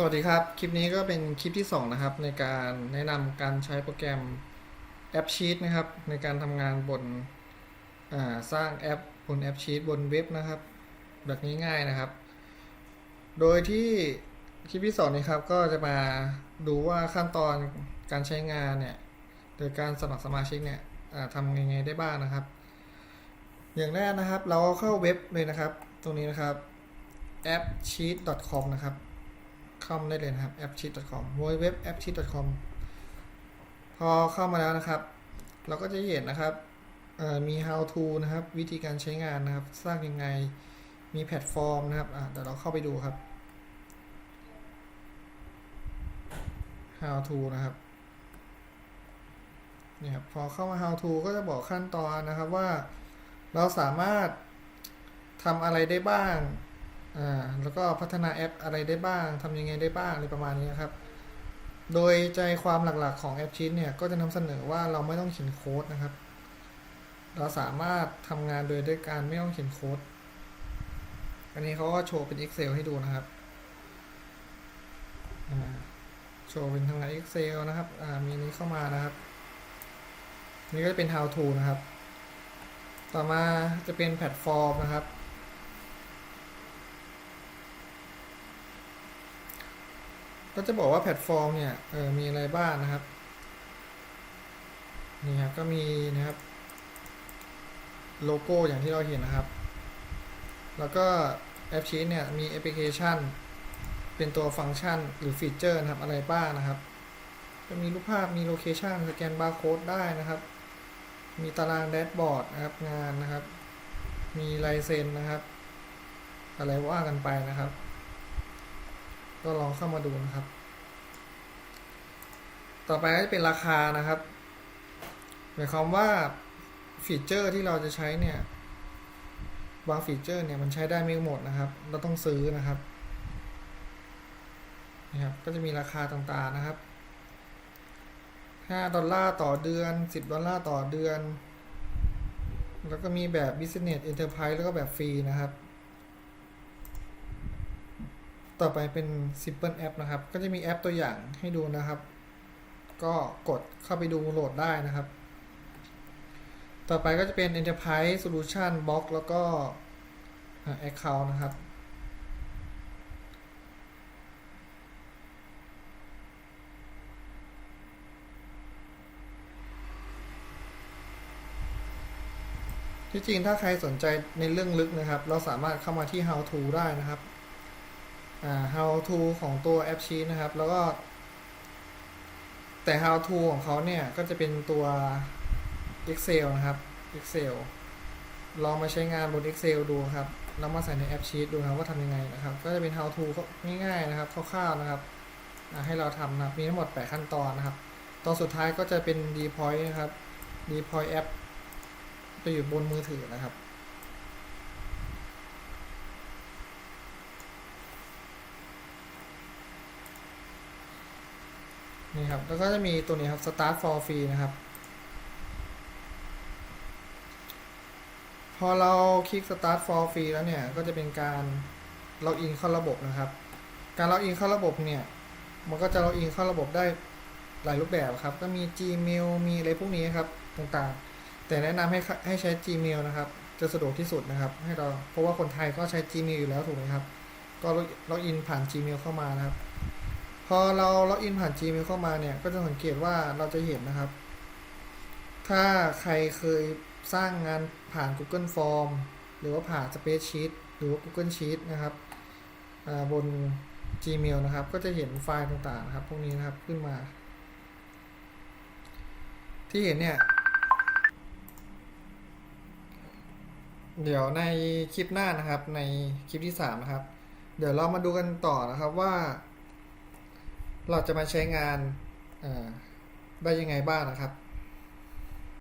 สวัสดีครับ คลิปนี้ก็เป็นคลิปที่ 2 นะครับ ในการแนะนำการใช้โปรแกรมแอปชีตนะครับ ในการทำงานบนสร้างแอปบนแอปชีตบนเว็บนะครับ แบบง่ายๆนะครับ โดยที่คลิปที่ 2 นี้ครับ ก็จะมาดูว่าขั้นตอนการใช้งานเนี่ยโดยการสมัครสมาชิกเนี่ยทำยังไงได้บ้างนะครับ อย่างแรกนะครับ เราเข้าเว็บเลยนะครับ ตรงนี้นะครับ appsheet.com นะครับ เข้ามาได้เลยนะครับ appsheet.com w w w appsheet.com พอเข้ามาแล้วนะครับ เราก็จะเห็นนะครับมี how to นะครับ วิธีการใช้งานนะครับ สร้างยังไงมีแพลตฟอร์มนะครับเดี๋ยวเราเข้าไปดูครับ how to นะครับนี่ครับพอเข้ามา how to ก็จะบอกขั้นตอนนะครับว่าเราสามารถทำอะไรได้บ้าง อ่าแล้วก็พัฒนาแอปอะไรได้บ้างทำยังไงได้บ้างอะไรประมาณนี้ครับ โดยใจความหลักๆของแอปชีตเนี่ยก็จะนำเสนอว่าเราไม่ต้องเขียนโค้ดนะครับ เราสามารถทำงานโดยด้วยการไม่ต้องเขียนโค้ด อันนี้เขาก็โชว์เป็น Excel ให้ดูนะครับโชว์เป็นทำงาน Excel นะครับ มีนี้เข้ามานะครับ นี่ก็จะเป็น how to นะครับ ต่อมาจะเป็นแพลตฟอร์มนะครับ ก็จะบอกว่าแพลตฟอร์มเนี่ยเออมีอะไรบ้างนะครับนี่ครับก็มีนะครับ โลโก้อย่างที่เราเห็นนะครับ แล้วก็แอปชีตเนี่ยมีแอปพลิเคชัน เป็นตัวฟังก์ชันหรือฟีเจอร์นะครับอะไรบ้างนะครับก็มีรูปภาพมีโลเคชันสแกนบาร์โค้ดได้นะครับ มีตารางแดชบอร์ดนะครับงานนะครับ มีลายเซ็นนะครับ อะไรว่ากันไปนะครับ ก็ลองเข้ามาดูนะครับ ต่อไปก็จะเป็นราคานะครับหมายความว่าฟีเจอร์ที่เราจะใช้เนี่ยบางฟีเจอร์เนี่ยมันใช้ได้ไม่หมดนะครับ เราต้องซื้อนะครับนี่ครับ ก็จะมีราคาต่างๆนะครับ 5 ดอลลาร์ต่อเดือน 10 ดอลลาร์ต่อเดือน แล้วก็มีแบบ Business Enterprise แล้วก็แบบฟรีนะครับ ต่อไปเป็น Simple App นะครับ ก็จะมีแอปตัวอย่างให้ดูนะครับ ก็กดเข้าไปดูโหลดได้นะครับ ต่อไปก็จะเป็น Enterprise Solution Box แล้วก็ Account นะครับ ที่จริงถ้าใครสนใจในเรื่องลึกนะครับ เราสามารถเข้ามาที่ how to ได้นะครับ how to ของตัวแอปชีนะครับ แล้วก็แต่ how to ของเขาเนี่ย ก็จะเป็นตัว Excel นะครับ Excel ลองมาใช้งานบน Excel ดูครับแล้วมาใส่ในแอปชีตดูครับว่าทำยังไงนะครับ ก็จะเป็น how to ง่ายๆนะครับคร่าวๆนะครับให้เราทำนะครับมีทั้งหมด 8 ขั้นตอนนะครับ ตอนสุดท้ายก็จะเป็น deploy นะครับ deploy app จะอยู่บนมือถือนะครับ นี่ครับ แล้วก็จะมีตัวนี้ครับ start for free นะครับ พอเราคลิก start for free แล้วเนี่ย ก็จะเป็นการล็อกอินเข้าระบบนะครับ การล็อกอินเข้าระบบเนี่ย มันก็จะล็อกอินเข้าระบบได้หลายรูปแบบครับ ก็มี Gmail มีอะไรพวกนี้ครับ ต่างๆ แต่แนะนำให้ให้ใช้ Gmail นะครับ จะสะดวกที่สุดนะครับ ให้เรา เพราะว่าคนไทยก็ใช้ Gmail อยู่แล้วถูกไหมครับ ก็ล็อกอินผ่าน Gmail เข้ามานะครับ พอเราล็อกอินผ่าน Gmail เข้ามาเนี่ย ก็จะสังเกตว่าเราจะเห็นนะครับ ถ้าใครเคยสร้างงานผ่าน Google Form หรือว่าผ่าน Spreadsheet หรือว่า Google Sheet นะครับบน Gmail นะครับ ก็จะเห็นไฟล์ต่างๆนะครับ พวกนี้นะครับขึ้นมา ที่เห็นเนี่ย เดี๋ยวในคลิปหน้านะครับ ในคลิปที่สามนะครับ เดี๋ยวเรามาดูกันต่อนะครับว่า เราจะมาใช้งานได้ยังไงบ้างนะครับ